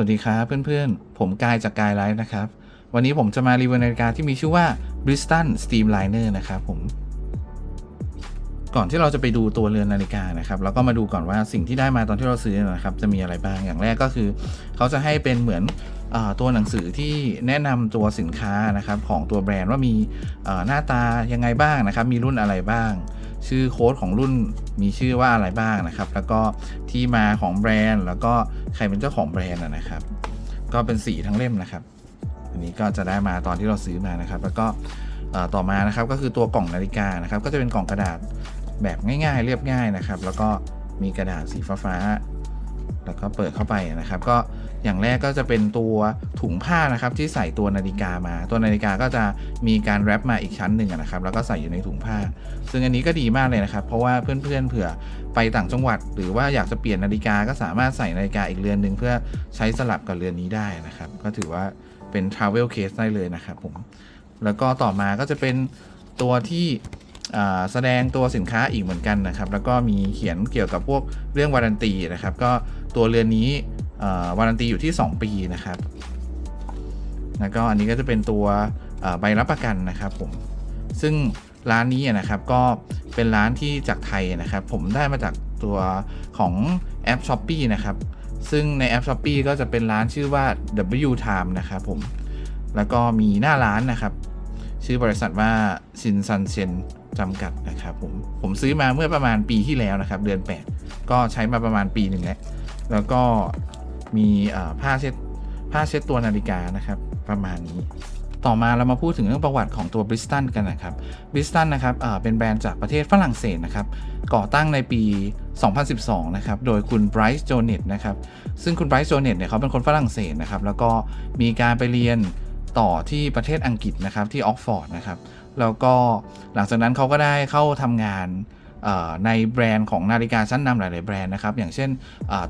วัสดีครับเพื่อนๆ ผมกายจากกายไลฟ์นะครับ วันนี้ผมจะมารีวิวนาฬิกาที่มีชื่อว่า Bristol Streamliner นะครับผม ก่อนที่เราจะไปดูตัวเรือนนาฬิกานะครับ เราก็มาดูก่อนว่าสิ่งที่ได้มาตอนที่เราซื้อนะครับ จะมีอะไรบ้างอย่างแรกก็คือ เขาจะให้เป็นเหมือนอตัวหนังสือที่แนะนำตัวสินค้านะครับของตัวแบรนด์ว่ามีหน้าตายังไงบ้างนะครับ มีรุ่นอะไรบ้าง ชื่อโค้ดของรุ่นมีชื่อว่าอะไรบ้างนะครับ แล้วก็ที่มาของแบรนด์ แล้วก็ใครเป็นเจ้าของแบรนด์นะครับ ก็เป็นสีทั้งเล่มนะครับ อันนี้ก็จะได้มาตอนที่เราซื้อมานะครับ แล้วก็ต่อมานะครับก็คือตัวกล่องนาฬิกานะครับ ก็จะเป็นกล่องกระดาษแบบง่ายๆ เรียบง่ายนะครับ แล้วก็มีกระดาษสีฟ้าๆแล้วก็เปิดเข้าไปนะครับ ก็ อย่างแรกก็จะเป็นตัวถุงผ้านะครับที่ใส่ตัวนาฬิกามา ตัวนาฬิกาก็จะมีการแรปมาอีกชั้นหนึ่งนะครับแล้วก็ใส่อยู่ในถุงผ้า ซึ่งอันนี้ก็ดีมากเลยนะครับ เพราะว่าเพื่อนๆเผื่อไปต่างจังหวัด หรือว่าอยากจะเปลี่ยนนาฬิกาก็สามารถใส่นาฬิกาอีกเรือนหนึ่งเพื่อใช้สลับกับเรือนนี้ได้นะครับ ก็ถือว่าเป็น travel case ได้เลยนะครับผมแล้วก็ต่อมาก็จะเป็นตัวที่แสดงตัวสินค้าอีกเหมือนกันนะครับ แล้วก็มีเขียนเกี่ยวกับพวกเรื่องวารันตีนะครับ ก็ตัวเรือนนี้ วารันตีอยู่ที่ 2 ปีนะครับ แล้วก็อันนี้ก็จะเป็นตัวใบรับประกันนะครับผม ซึ่งร้านนี้นะครับก็เป็นร้านที่จากไทยนะครับ ผมได้มาจากตัวของแอป s h อ p e e นะครับ ซึ่งในแอป s h อ p e e ก็จะเป็นร้านชื่อว่า W Time นะครับผม แล้วก็มีหน้าร้านนะครับ ชื่อบริษัทว่าซินซันเซนจำกัดนะครับผม ผมซื้อมาเมื่อประมาณปีที่แล้วนะครับ เดือน 8 ก็ใช้มาประมาณปีหนึ่งแล้ว แล้วก็ มีผ้าเช็ดผ้าเช็ดตัวนาฬิกานะครับประมาณนี้ ต่อมาเรามาพูดถึงเรื่องประวัติของตัวบริสตันกันนะครับบริสตันนะครับเป็นแบรนด์จากประเทศฝรั่งเศสนะครับก่อตั้งในปี 2012 นะครับโดยคุณไบรซ์โจเนตนะครับซึ่งคุณไบรซ์โจเนตเนี่ยเขาเป็นคนฝรั่งเศสนะครับแล้วก็มีการไปเรียนต่อที่ประเทศอังกฤษนะครับที่ออกฟอร์ดนะครับแล้วก็หลังจากนั้นเขาก็ได้เข้าทำงาน ในแบรนด์ของนาฬิกาชั้นนำหลาย ๆ แบรนด์นะครับ อย่างเช่น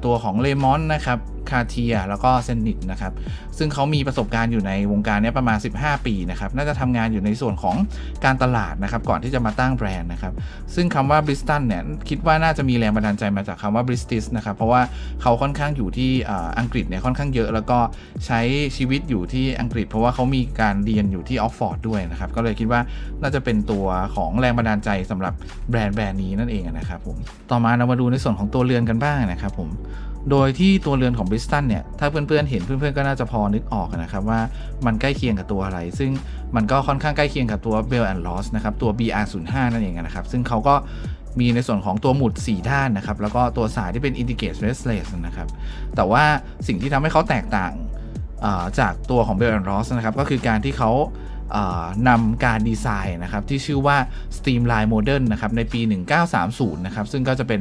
ตัวของเลมอนนะครับคาเทียแล้วก็เซนิตนะครับ ซึ่งเขามีประสบการณ์อยู่ในวงการนี้ประมาณ 15 ปีนะครับ น่าจะทำงานอยู่ในส่วนของการตลาดนะครับ ก่อนที่จะมาตั้งแบรนด์นะครับ ซึ่งคำว่าบริสตันเนี่ย คิดว่าน่าจะมีแรงบันดาลใจมาจากคำว่าบริสติสนะครับ เพราะว่าเขาค่อนข้างอยู่ที่อังกฤษเนี่ยค่อนข้างเยอะ แล้วก็ใช้ชีวิตอยู่ที่อังกฤษ เพราะว่าเขามีการเรียนอยู่ที่ออกฟอร์ดด้วยนะครับ ก็เลยคิดว่าน่าจะเป็นตัวของแรงบันดาลใจสำหรับแบรนด์แบรนด์นี้นั่นเองนะครับผมต่อมาเรามาดูในส่วนของตัวเรือนกันบ้างนะครับผมโดยที่ตัวเรือนของบริสตันเนี่ย ถ้าเพื่อนๆเห็นเพื่อนๆก็น่าจะพอนึกออกนะครับว่ามันใกล้เคียงกับตัวอะไร ซึ่งมันก็ค่อนข้างใกล้เคียงกับตัว Bell and Ross นะครับ ตัว BR05 นั่นเองนะครับ ซึ่งเขาก็มีในส่วนของตัวหมุด 4 ด้านนะครับ แล้วก็ตัวสายที่เป็น Indicate Restless นะครับ แต่ว่าสิ่งที่ทำให้เขาแตกต่างจากตัวของ Bell and Ross นะครับ ก็คือการที่เขา นำการดีไซน์นะครับที่ชื่อว่า Streamline Modern นะครับในปี 1930 นะครับซึ่งก็จะเป็น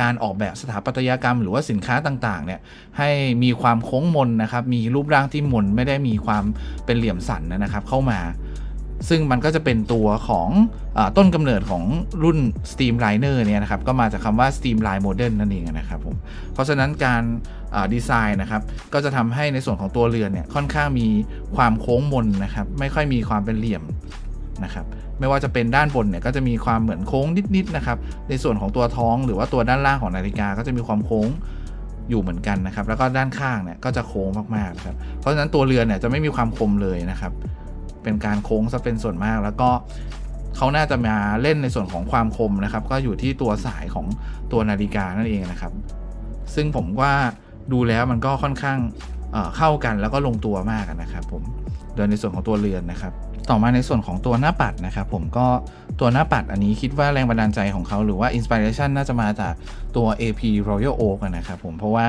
การออกแบบสถาปัตยกรรม หรือว่าสินค้าต่างๆเนี่ยให้มีความโค้งมนนะครับมีรูปร่างที่มนไม่ได้มีความเป็นเหลี่ยมสันนะครับเข้ามา ซึ่งมันก็จะเป็นตัวของอต้นกำเนิดของรุ่น Streamliner เนี่ยนะครับก็มาจากคำว่า Streamline Modern นั่นเองนะครับผมเพราะฉะนั้นการ ดีไซน์นะครับก็จะทำให้ในส่วนของตัวเรือนเนี่ยค่อนข้างมีความโค้งมนนะครับไม่ค่อยมีความเป็นเหลี่ยมนะครับไม่ว่าจะเป็นด้านบนเนี่ยก็จะมีความเหมือนโค้งนิดๆนะครับในส่วนของตัวท้องหรือว่าตัวด้านล่างของนาฬิกาก็จะมีความโค้งอยู่เหมือนกันนะครับแล้วก็ด้านข้างเนี่ยก็จะโค้งมากๆนะครับเพราะฉะนั้นตัวเรือนเนี่ยจะไม่มีความคมเลยนะครับเป็นการโค้งซะเป็นส่วนมากแล้วก็เขาน่าจะมาเล่นในส่วนของความคมนะครับ ก็อยู่ที่ตัวสายของตัวนาฬิกานั่นเองนะครับ ซึ่งผมว่า ดูแล้วมันก็ค่อนข้างเข้ากันแล้วก็ลงตัวมากนะครับผมโดยในส่วนของตัวเรือนนะครับ ต่อมาในส่วนของตัวหน้าปัดนะครับผมก็ตัวหน้าปัดอันนี้คิดว่าแรงบันดาลใจของเขาหรือว่าอินสปิเรชันน่าจะมาจากตัว AP Royal Oak นะครับผมเพราะว่า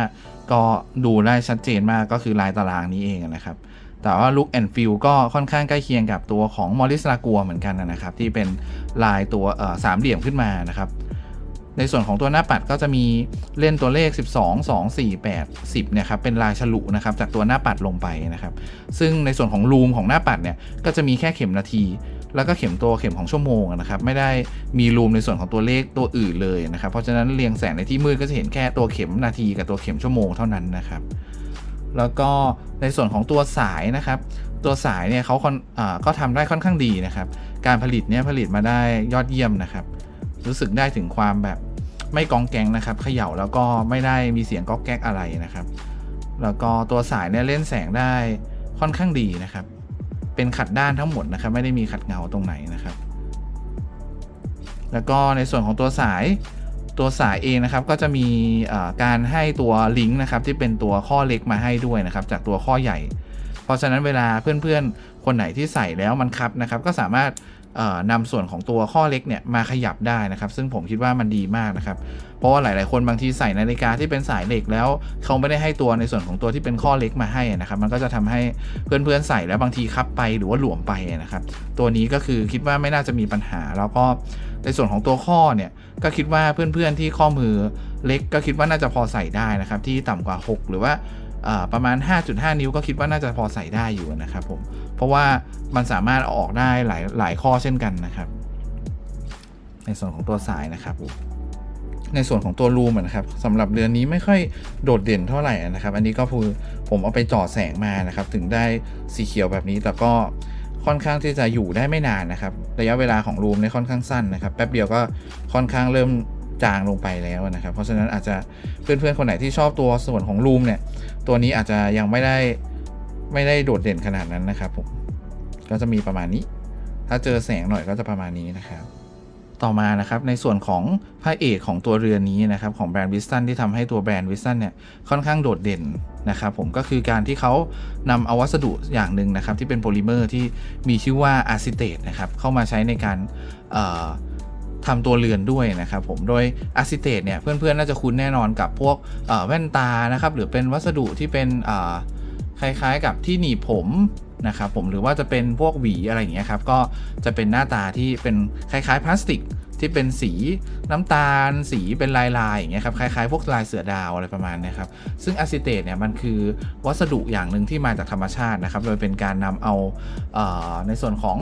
ก็ดูได้ชัดเจนมากก็คือลายตารางนี้เองนะครับแต่ว่า look and feel ก็ค่อนข้างใกล้เคียงกับตัวของ Morris Lagua เหมือนกันนะครับ ที่เป็นลายตัวสามเหลี่ยมขึ้นมานะครับ ในส่วนของตัวหน้าปัดก็จะมีเล่นตัวเลข 12 2 4 8 10เนี่ยครับเป็นลายฉลุนะครับจากตัวหน้าปัดลงไปนะครับซึ่งในส่วนของรูมของหน้าปัดเนี่ยก็จะมีแค่เข็มนาที แล้วก็เข็มตัวเข็มของชั่วโมงนะครับไม่ได้มีรูมในส่วนของตัวเลขตัวอื่นเลยนะครับเพราะฉะนั้นเรียงแสงในที่มืดก็จะเห็นแค่ตัวเข็มนาทีกับตัวเข็มชั่วโมงเท่านั้นนะครับแล้วก็ในส่วนของตัวสายนะครับ ตัวสายเนี่ยเขาค่อนอาก็ทำได้ค่อนข้างดีนะครับ การผลิตเนี่ยผลิตมาได้ยอดเยี่ยมนะครับ รู้สึกได้ถึงความแบบไม่กองแกงนะครับเขย่าแล้วก็ไม่ได้มีเสียงก๊อกแก๊กอะไรนะครับ แล้วก็ตัวสายเนี่ยเล่นแสงได้ค่อนข้างดีนะครับ เป็นขัดด้านทั้งหมดนะครับ ไม่ได้มีขัดเงาตรงไหนนะครับ แล้วก็ในส่วนของตัวสายตัวสายเองนะครับก็จะมีการให้ตัวลิงก์นะครับที่เป็นตัวข้อเล็กมาให้ด้วยนะครับจากตัวข้อใหญ่ เพราะฉะนั้นเวลาเพื่อนๆ คนไหนที่ใส่แล้วมันคับนะครับ ก็สามารถ นำส่วนของตัวข้อเล็กเนี่ยมาขยับได้นะครับ ซึ่งผมคิดว่ามันดีมากนะครับ เพราะว่าหลาย ๆ คนบางทีใส่นาฬิกาที่เป็นสายเหล็กแล้วเขาไม่ได้ให้ตัวในส่วนของตัวที่เป็นข้อเล็กมาให้นะครับ มันก็จะทำให้เพื่อน ๆ ใส่แล้วบางทีคับไปหรือว่าหลวมไปนะครับ ตัวนี้ก็คือคิดว่าไม่น่าจะมีปัญหา แล้วก็ในส่วนของตัวข้อเนี่ยก็คิดว่าเพื่อน ๆ ที่ข้อมือเล็กก็คิดว่าน่าจะพอใส่ได้นะครับที่ต่ำกว่า 6 หรือว่า ประมาณ 5.5 นิ้วก็คิดว่าน่าจะพอใส่ได้อยู่นะครับผมเพราะว่ามันสามารถเอาออกได้หลายหลายข้อเช่นกันนะครับ ในส่วนของตัวสายนะครับในส่วนของตัวรูมนะครับสำหรับเรือนนี้ไม่ค่อยโดดเด่นเท่าไหร่นะครับ อันนี้ก็คือผมเอาไปจ่อแสงมานะครับ ถึงได้สีเขียวแบบนี้แต่ก็ค่อนข้างที่จะอยู่ได้ไม่นานนะครับ ระยะเวลาของรูมในค่อนข้างสั้นนะครับ แป๊บเดียวก็ค่อนข้างเริ่ม จางลงไปแล้วนะครับ เพราะฉะนั้นอาจจะเพื่อนๆคนไหนที่ชอบตัวส่วนของรูมเนี่ย ตัวนี้อาจจะยังไม่ได้ไม่ได้โดดเด่นขนาดนั้นนะครับผมก็จะมีประมาณนี้ ถ้าเจอแสงหน่อยก็จะประมาณนี้นะครับต่อมานะครับในส่วนของพระเอกของตัวเรือนนี้นะครับของแบรนด์วิสตันที่ทำให้ตัวแบรนด์วิสตันเนี่ยค่อนข้างโดดเด่นนะครับผมก็คือการที่เขานำเอาวัสดุอย่างหนึ่งนะครับที่เป็นโพลิเมอร์ที่มีชื่อว่าอะซิเตตนะครับเข้ามาใช้ในการ ทำตัวเรือนด้วยนะครับผมโดยอะซิเตตเนี่ยเพื่อนๆ น่าจะคุ้นแน่นอนกับพวกแว่นตานะครับหรือเป็นวัสดุที่เป็นคล้ายๆ กับที่หนีบผมนะครับผมหรือว่าจะเป็นพวกหวีอะไรอย่างเงี้ยครับก็จะเป็นหน้าตาที่เป็นคล้ายๆพลาสติก ที่เป็นสีน้ำตาล สีเป็นลายลายอย่างเงี้ยครับคล้ายๆพวกลายเสือดาวอะไรประมาณนี้ครับซึ่งอะซิเตตเนี่ยมันคือวัสดุอย่างหนึ่งที่มาจากธรรมชาตินะครับโดยเป็นการนำเอาเออในส่วนของ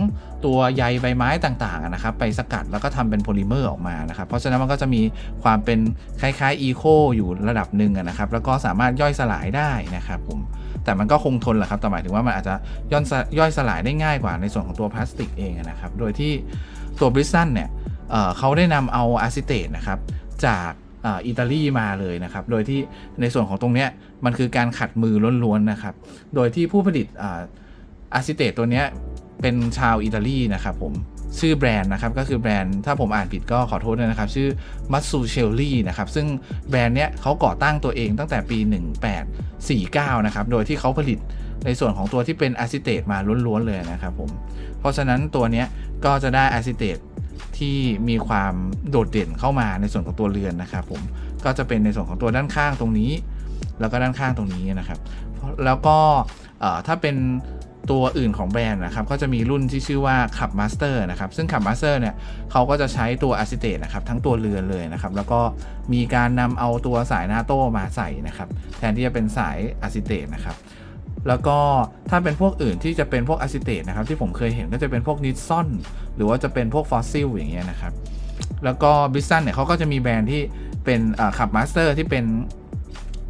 ตัวใยใบไม้ต่างๆนะครับไปสกัดแล้วก็ทำเป็นโพลิเมอร์ออกมานะครับเพราะฉะนั้นมันก็จะมีความเป็นคล้ายๆอีโคอยู่ระดับหนึ่งนะครับแล้วก็สามารถย่อยสลายได้นะครับผมแต่มันก็คงทนแหละครับแต่หมายถึงว่ามันอาจจะย่อยสลายได้ง่ายกว่าในส่วนของตัวพลาสติกเองนะครับโดยที่ตัวบริสันเนี่ย เขาได้นำเอาอะซิเตตนะครับจากอิตาลีมาเลยนะครับ โดยที่ในส่วนของตรงนี้มันคือการขัดมือล้วนๆนะครับ โดยที่ผู้ผลิตอะซิเตตตัวนี้เป็นชาวอิตาลีนะครับผมชื่อแบรนด์นะครับก็คือแบรนด์ถ้าผมอ่านผิดก็ขอโทษด้วยนะครับ ชื่อมัตซูเชลลี่นะครับ ซึ่งแบรนด์เนี้ยเขาก่อตั้งตัวเองตั้งแต่ปี 1849 นะครับ โดยที่เขาผลิต ในส่วนของตัวที่เป็นอะซิเตตมาล้วนๆเลยนะครับผม เพราะฉะนั้นตัวนี้ก็จะได้อะซิเตตที่มีความโดดเด่นเข้ามาในส่วนของตัวเรือนนะครับผม ก็จะเป็นในส่วนของตัวด้านข้างตรงนี้ แล้วก็ด้านข้างตรงนี้นะครับ แล้วก็ถ้าเป็นตัวอื่นของแบรนด์นะครับ ก็จะมีรุ่นที่ชื่อว่าขับมาสเตอร์นะครับ ซึ่งขับมาสเตอร์เนี่ยเขาก็จะใช้ตัวอะซิเตตนะครับทั้งตัวเรือนเลยนะครับ แล้วก็มีการนำเอาตัวสายนาโต้มาใส่นะครับ แทนที่จะเป็นสายอะซิเตตนะครับ แล้วก็ถ้าเป็นพวกอื่นที่จะเป็นพวกอะซิเตตนะครับที่ผมเคยเห็นก็จะเป็นพวกนิสซอนหรือว่าจะเป็นพวกฟอสซิลอย่างเงี้ยนะครับ แล้วก็บิสซันเนี่ยเขาก็จะมีแบรนด์ที่เป็นขับมาสเตอร์ที่เป็น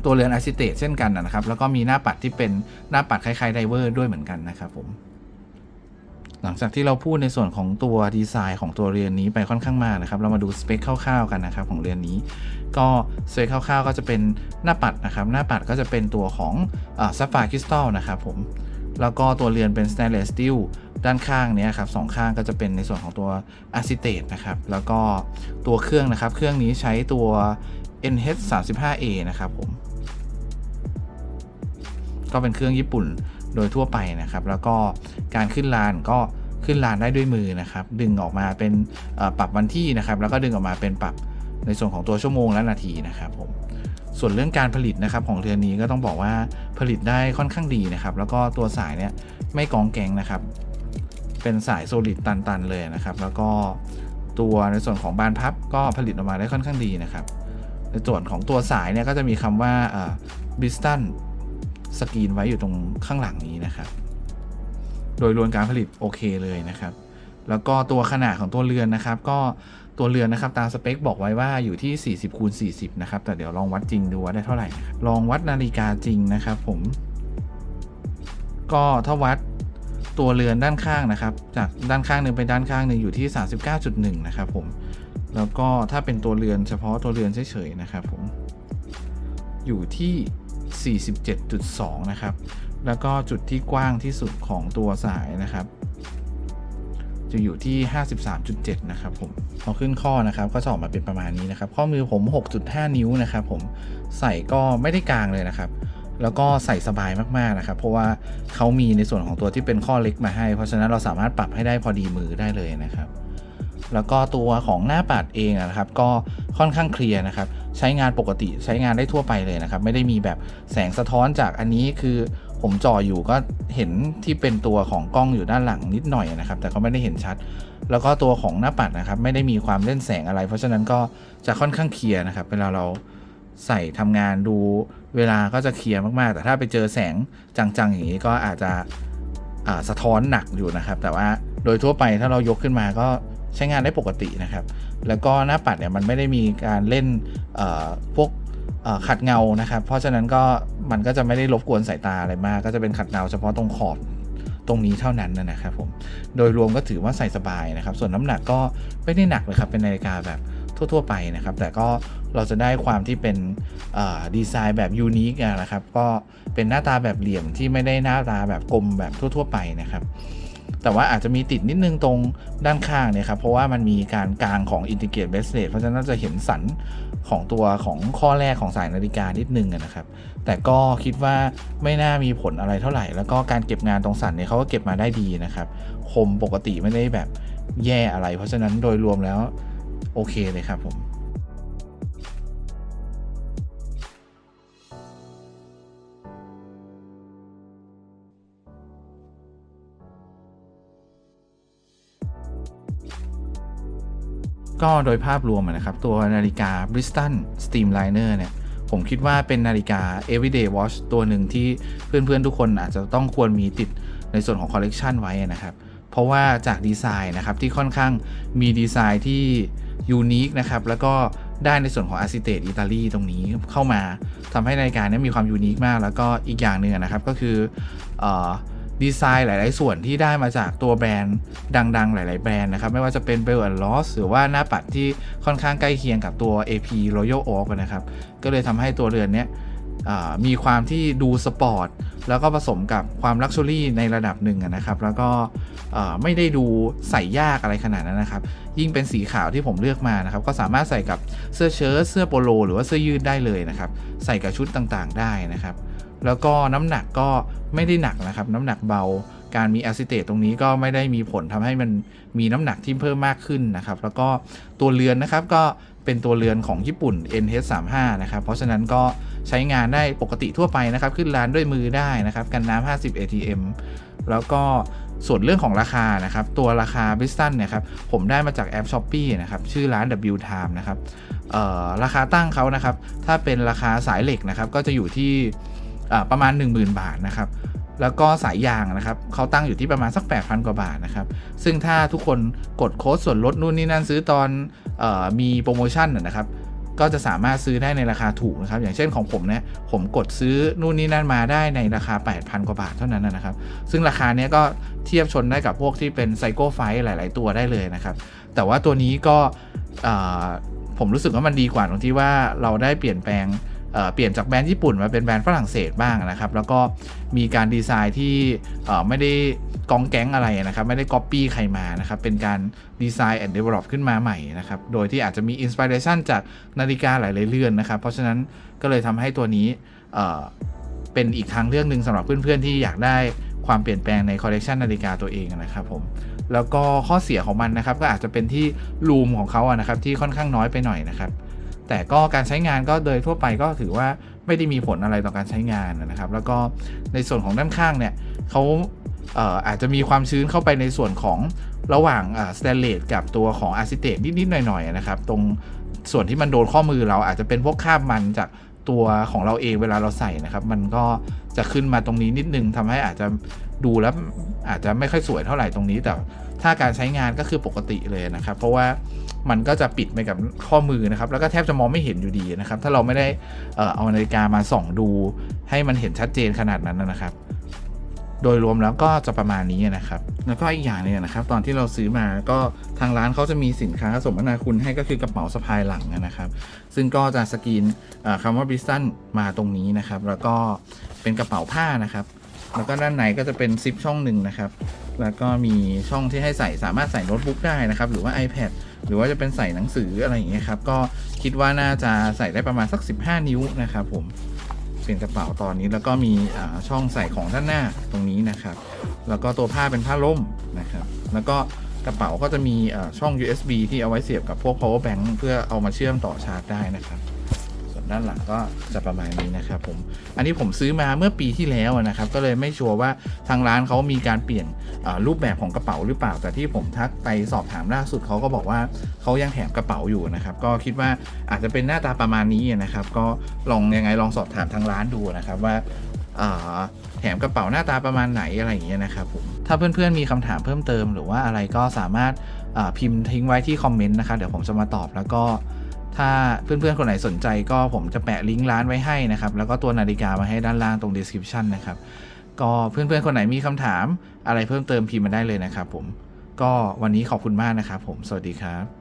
ตัวเรือนอะซิเตตเช่นกันนะครับ แล้วก็มีหน้าปัดที่เป็นหน้าปัดคล้ายๆไดเวอร์ด้วยเหมือนกันนะครับผม หลังจากที่เราพูดในส่วนของตัวดีไซน์ของตัวเรือนนี้ไปค่อนข้างมากนะครับ เรามาดูสเปคคร่าวๆกันนะครับของเรือนนี้ ก็สเปคคร่าวๆ ก็จะเป็นหน้าปัดนะครับ หน้าปัดก็จะเป็นตัวของซัฟไฟคริสตัลนะครับผม แล้วก็ตัวเรือนเป็นสแตนเลสสตีลด้านข้างนี้ครับสองข้างก็จะเป็นในส่วนของตัวอะซิเตตนะครับ แล้วก็ตัวเครื่องนะครับ เครื่องนี้ใช้ตัว NH35A นะครับผม ก็เป็นเครื่องญี่ปุ่น โดยทั่วไปนะครับ แล้วก็การขึ้นลานก็ขึ้นลานได้ด้วยมือนะครับ ดึงออกมาเป็นปรับวันที่นะครับ แล้วก็ดึงออกมาเป็นปรับในส่วนของตัวชั่วโมงและนาทีนะครับผมส่วนเรื่องการผลิตนะครับของเรือนนี้ก็ต้องบอกว่าผลิตได้ค่อนข้างดีนะครับ แล้วก็ตัวสายเนี่ยไม่กองแกงนะครับ เป็นสายโซลิดตันๆเลยนะครับ แล้วก็ตัวในส่วนของบานพับก็ผลิตออกมาได้ค่อนข้างดีนะครับ ในส่วนของตัวสายเนี่ยก็จะมีคำว่าบิสตัน สกรีนไว้อยู่ตรงข้างหลังนี้นะครับ โดยรวมการผลิตโอเคเลยนะครับ แล้วก็ตัวขนาดของตัวเรือนนะครับ ก็ตัวเรือนนะครับตามสเปคบอกไว้ว่าอยู่ที่ 40คูณ40 นะครับ แต่เดี๋ยวลองวัดจริงดูว่าได้เท่าไหร่ ลองวัดนาฬิกาจริงนะครับ ผม ก็ถ้าวัดตัวเรือนด้านข้างนะครับ จากด้านข้างหนึ่งไปด้านข้างหนึ่งอยู่ที่ 39.1 นะครับ ผม แล้วก็ถ้าเป็นตัวเรือนเฉพาะตัวเรือนเฉยๆนะครับ ผม อยู่ที่ 47.2 นะครับ แล้วก็จุดที่กว้างที่สุดของตัวสายนะครับ จะอยู่ที่ 53.7 นะครับผมพอขึ้นข้อนะครับ ก็จะออกมาเป็นประมาณนี้นะครับ ข้อมือผม 6.5 นิ้วนะครับผมใส่ก็ไม่ได้กลางเลยนะครับแล้วก็ใส่สบายมาก ๆ นะครับ เพราะว่าเขามีในส่วนของตัวที่เป็นข้อเล็กมาให้ เพราะฉะนั้นเราสามารถปรับให้ได้พอดีมือได้เลยนะครับ แล้วก็ตัวของหน้าปัดเองนะครับ ก็ค่อนข้างเคลียร์นะครับ ใช้งานปกติใช้งานได้ทั่วไปเลยนะครับ ไม่ได้มีแบบแสงสะท้อนจากอันนี้คือผมจ่ออยู่ก็เห็นที่เป็นตัวของกล้องอยู่ด้านหลังนิดหน่อยนะครับ แต่ก็ไม่ได้เห็นชัด แล้วก็ตัวของหน้าปัดนะครับ ไม่ได้มีความเล่นแสงอะไร เพราะฉะนั้นก็จะค่อนข้างเคลียร์นะครับ เวลาเราใส่ทำงานดูเวลาก็จะเคลียร์มากๆ แต่ถ้าไปเจอแสงจังๆ อย่างนี้ก็อาจจะสะท้อนหนักอยู่นะครับ แต่ว่าโดยทั่วไปถ้าเรายกขึ้นมาก็ ใช้งานได้ปกตินะครับ แล้วก็หน้าปัดเนี่ยมันไม่ได้มีการเล่นพวกขัดเงานะครับ เพราะฉะนั้นก็มันก็จะไม่ได้รบกวนสายตาอะไรมาก ก็จะเป็นขัดเงาเฉพาะตรงขอบตรงนี้เท่านั้นนะครับผม โดยรวมก็ถือว่าใส่สบายนะครับ ส่วนน้ำหนักก็ไม่ได้หนักเลยครับ เป็นนาฬิกาแบบทั่ว ๆ ไปนะครับ แต่ก็เราจะได้ความที่เป็นดีไซน์แบบยูนิคนะครับ ก็เป็นหน้าตาแบบเหลี่ยมที่ไม่ได้หน้าตาแบบกลมแบบทั่ว ๆ ไปนะครับ แต่ว่าอาจจะมีติดนิดนึงตรงด้านข้างเนี่ยครับ เพราะว่ามันมีการกลางของ Integrate Bracelet เพราะฉะนั้นจะเห็นสันของตัวของข้อแรกของสายนาฬิกานิดนึงนะครับ แต่ก็คิดว่าไม่น่ามีผลอะไรเท่าไหร่ แล้วก็การเก็บงานตรงสันเนี่ยเขาก็เก็บมาได้ดีนะครับ คมปกติไม่ได้แบบแย่อะไร เพราะฉะนั้นโดยรวมแล้วโอเคเลยครับผม ก็โดยภาพรวมนะครับ ตัวนาฬิกา Bristol Streamliner เนี่ย ผมคิดว่าเป็นนาฬิกา everyday watch ตัวหนึ่งที่เพื่อนๆ ทุกคนอาจจะต้องควรมีติดในส่วนของคอลเลกชันไว้นะครับ เพราะว่าจากดีไซน์นะครับ ที่ค่อนข้างมีดีไซน์ที่ยูนิคนะครับ แล้วก็ได้ในส่วนของอาร์ซิเตตอิตาลีตรงนี้เข้ามาทำให้นาฬิกาเนี้มีความยูนิคมาก แล้วก็อีกอย่างหนึ่งนะครับก็คือเออ ดีไซน์หลาย ๆ ส่วนที่ได้มาจากตัวแบรนด์ดัง ๆ หลาย ๆ แบรนด์นะครับ ไม่ว่าจะเป็น Bell Loss หรือว่าหน้าปัดที่ค่อนข้างใกล้เคียงกับตัว AP Royal Oak นะครับ ก็เลยทำให้ตัวเรือนเนี้ยมีความที่ดูสปอร์ต แล้วก็ผสมกับความลักชัวรี่ในระดับหนึ่งนะครับ แล้วก็ไม่ได้ดูใส่ยากอะไรขนาดนั้นนะครับ ยิ่งเป็นสีขาวที่ผมเลือกมานะครับ ก็สามารถใส่กับเสื้อเชิ้ตเสื้อโปโล หรือว่าเสื้อยืดได้เลยนะครับ ใส่กับชุดต่างๆได้นะครับ แล้วก็น้ำหนักก็ไม่ได้หนักนะครับ น้ำหนักเบา การมีแอซิเตตตรงนี้ก็ไม่ได้มีผลทำให้มันมีน้ำหนักที่เพิ่มมากขึ้นนะครับ แล้วก็ตัวเรือนนะครับก็เป็นตัวเรือนของญี่ปุ่น NH35 นะครับ เพราะฉะนั้นก็ใช้งานได้ปกติทั่วไปนะครับ ขึ้นร้านด้วยมือได้นะครับ กันน้ำ50 ATM แล้วก็ส่วนเรื่องของราคานะครับ ตัวราคา b r i s t o n เนี่ยครับ ผมได้มาจากแอป s h อ p e e นะครับ ชื่อร้าน W Time นะครับราคาตั้งเขานะครับ ถ้าเป็นราคาสายเหล็กนะครับ ก็จะอยู่ที่ ประมาณ 10,000 บาทนะครับแล้วก็สายยางนะครับเขาตั้งอยู่ที่ประมาณสัก 8,000 กว่าบาทนะครับ ซึ่งถ้าทุกคนกดโค้ดส่วนลดนู่นนี่นั่นซื้อตอนออมีโปรโมชั่นนะครับ ก็จะสามารถซื้อได้ในราคาถูกนะครับ อย่างเช่นของผมเนี่ยผมกดซื้อนู่นนี่นั่นมาได้ในราคา 8,000 กว่าบาทเท่านั้นนะครับ ซึ่งราคาเนี้ยก็เทียบชนได้กับพวกที่เป็นไซโคไฟหลาย ๆ ตัวได้เลยนะครับ แต่ว่าตัวนี้ก็ผมรู้สึกว่ามันดีกว่าตรงที่ว่าเราได้เปลี่ยนแปลง เปลี่ยนจากแบรนด์ญี่ปุ่นมาเป็นแบรนด์ฝรั่งเศสบ้างนะครับ แล้วก็มีการดีไซน์ที่ไม่ได้กองแก๊งอะไรนะครับ ไม่ได้ก๊อปปี้ใครมานะครับ เป็นการดีไซน์แอนด์เดเวล็อปขึ้นมาใหม่นะครับ โดยที่อาจจะมีอินสปิเรชันจากนาฬิกาหลาย ๆ เรือนนะครับ เพราะฉะนั้นก็เลยทำให้ตัวนี้เป็นอีกทางเรื่องหนึ่งสำหรับเพื่อน ๆ ที่อยากได้ความเปลี่ยนแปลงในคอลเลกชันนาฬิกาตัวเองนะครับผมแล้วก็ข้อเสียของมันนะครับก็อาจจะเป็นที่รูมของเขาอะนะครับที่ค่อนข้างน้อยไปหน่อยนะครับ แต่ก็การใช้งานก็โดยทั่วไปก็ถือว่าไม่ได้มีผลอะไรต่อการใช้งานนะครับ แล้วก็ในส่วนของด้านข้างเนี่ยเขาอาจจะมีความชื้นเข้าไปในส่วนของระหว่างสแตนเลสกับตัวของอะซิเตตนิดๆหน่อยๆนะครับ ตรงส่วนที่มันโดนข้อมือเราอาจจะเป็นพวกคราบมันจากตัวของเราเองเวลาเราใส่นะครับ มันก็จะขึ้นมาตรงนี้นิดนึงทำให้อาจจะดูแล้วอาจจะไม่ค่อยสวยเท่าไหร่ตรงนี้แต่ ถ้าการใช้งานก็คือปกติเลยนะครับ เพราะว่ามันก็จะปิดไปกับข้อมือนะครับ แล้วก็แทบจะมองไม่เห็นอยู่ดีนะครับ ถ้าเราไม่ได้เอานาฬิกามาส่องดู ให้มันเห็นชัดเจนขนาดนั้นนะครับ โดยรวมแล้วก็จะประมาณนี้นะครับ แล้วก็อีกอย่างหนึงนะครับ ตอนที่เราซื้อมาก็ทางร้านเขาจะมีสินค้าสมนาคุณให้ก็คือกระเป๋าสะพายหลังนะครับ ซึ่งก็จะสกรีนเอ่อคำว่าบริสตันมาตรงนี้นะครับ แล้วก็เป็นกระเป๋าผ้านะครับ แล้วก็ด้านในก็จะเป็นซิปช่องหนึ่งนะครับ แล้วก็มีช่องที่ให้ใส่สามารถใส่โน้ตบุ๊กได้นะครับ หรือว่า iPad หรือว่าจะเป็นใส่หนังสืออะไรอย่างเงี้ยครับ ก็คิดว่าน่าจะใส่ได้ประมาณสัก 15 นิ้วนะครับผม เป็นกระเป๋าตอนนี้แล้วก็มีช่องใส่ของด้านหน้าตรงนี้นะครับ แล้วก็ตัวผ้าเป็นผ้าล่มนะครับ แล้วก็กระเป๋าก็จะมีช่อง USB ที่เอาไว้เสียบกับพวก power bank เพื่อเอามาเชื่อมต่อชาร์จได้นะครับ ด้านหลังก็จะประมาณนี้นะครับผม อันนี้ผมซื้อมาเมื่อปีที่แล้วนะครับ ก็เลยไม่ชัวร์ว่าทางร้านเขามีการเปลี่ยนรูปแบบของกระเป๋าหรือเปล่า แต่ที่ผมทักไปสอบถามล่าสุดเขาก็บอกว่าเขายังแถมกระเป๋าอยู่นะครับ ก็คิดว่าอาจจะเป็นหน้าตาประมาณนี้นะครับ ก็ลองยังไงลองสอบถามทางร้านดูนะครับว่าแถมกระเป๋าหน้าตาประมาณไหนอะไรอย่างเงี้ยนะครับผมถ้าเพื่อนๆมีคำถามเพิ่มเติมหรือว่าอะไรก็สามารถพิมพ์ทิ้งไว้ที่คอมเมนต์นะครับเดี๋ยวผมจะมาตอบแล้วก็ ถ้าเพื่อนๆ คนไหนสนใจก็ผมจะแปะลิงก์ร้านไว้ให้นะครับ แล้วก็ตัวนาฬิกามาให้ด้านล่างตรง description นะครับ ก็เพื่อนๆ คนไหนมีคำถามอะไรเพิ่มเติมพิมพ์มาได้เลยนะครับผม ก็วันนี้ขอบคุณมากนะครับผม สวัสดีครับ